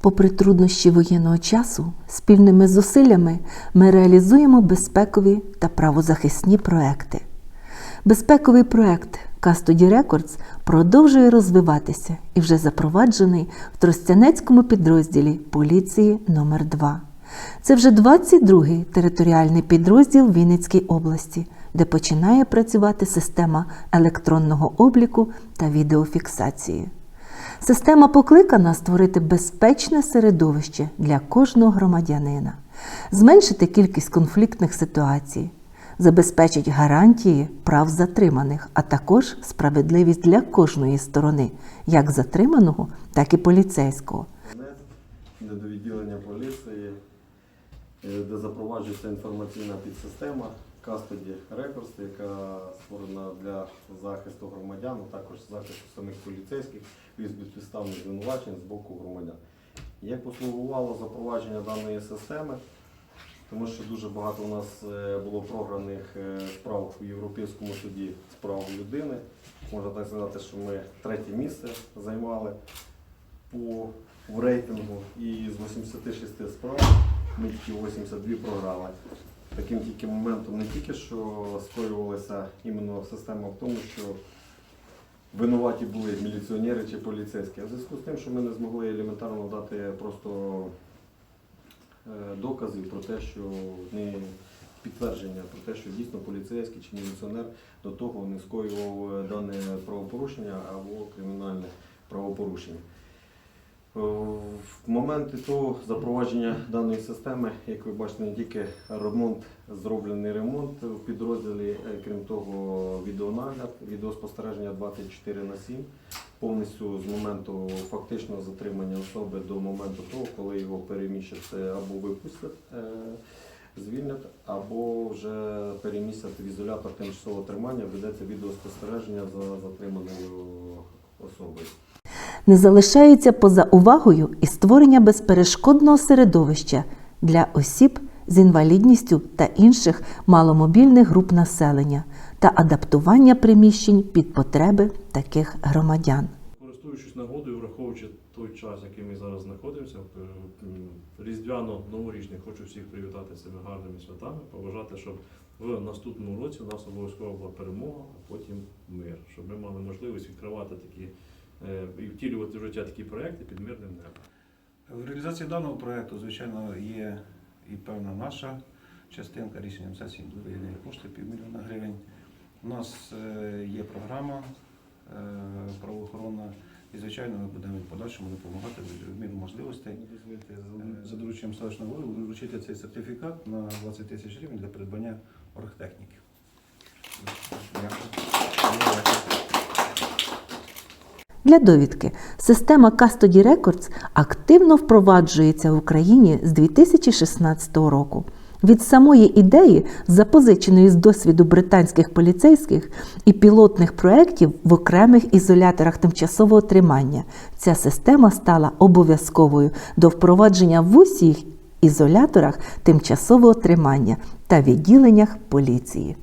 Попри труднощі воєнного часу, спільними зусиллями ми реалізуємо безпекові та правозахисні проекти. Безпековий проект Custody Records продовжує розвиватися і вже запроваджений в Тростянецькому підрозділі поліції номер 2 Це вже 22-й територіальний підрозділ Вінницької області, де починає працювати система електронного обліку та відеофіксації. Система покликана створити безпечне середовище для кожного громадянина, зменшити кількість конфліктних ситуацій, забезпечить гарантії прав затриманих, а також справедливість для кожної сторони, як затриманого, так і поліцейського. до поліції, е, де запроваджується інформаційна підсистема Custody Records, яка створена для захисту громадян, а також захисту самих поліцейських від безпідставних звинувачень з боку громадян. Як послугувало запровадження даної системи, тому що дуже багато у нас е, було програних е, справ у Європейському суді з прав людини. Можна так сказати, що ми третє місце займали по в рейтингу і з 86 справ ми тільки 82 програли. Таким тільки моментом не тільки що скоювалася іменно система в тому, що винуваті були міліціонери чи поліцейські, а в зв'язку з тим, що ми не змогли елементарно дати просто е, доказів про те, що не підтвердження про те, що дійсно поліцейський чи міліціонер до того не скоював е, дане правопорушення або кримінальне правопорушення. Е, В моменти того запровадження даної системи, як ви бачите, не тільки ремонт, зроблений ремонт в підрозділі, е, крім того, відеонагляд, відеоспостереження 24 на 7, повністю з моменту фактичного затримання особи до моменту того, коли його переміщать е, або випустять, звільнять, або вже перемістять в ізолятор тимчасового тримання, ведеться відеоспостереження за затриманою особою. Не залишається поза увагою і створення безперешкодного середовища для осіб з інвалідністю та інших маломобільних груп населення та адаптування приміщень під потреби таких громадян. Користуючись нагодою, враховуючи той час, який ми зараз знаходимося, е, різдвяно-новорічний, хочу всіх привітати цими гарними святами, побажати, щоб в наступному році у нас обов'язково була перемога, а потім мир, щоб ми мали можливість відкривати такі і втілювати в життя такі проекти під мирним небом. В реалізації даного проекту, звичайно, є і певна наша частинка рішенням сесії буде кошти півмільйона гривень. У нас е, є програма е, правоохоронна, і звичайно ми будемо в подальшому допомагати в міру можливостей. За- за дорученням селищного голови вручити цей сертифікат на 20 тисяч гривень для придбання оргтехніки. Для довідки, система Custody Records активно впроваджується в Україні з 2016 року. Від самої ідеї, запозиченої з досвіду британських поліцейських і пілотних проєктів в окремих ізоляторах тимчасового тримання, ця система стала обов'язковою до впровадження в усіх ізоляторах тимчасового тримання та відділеннях поліції.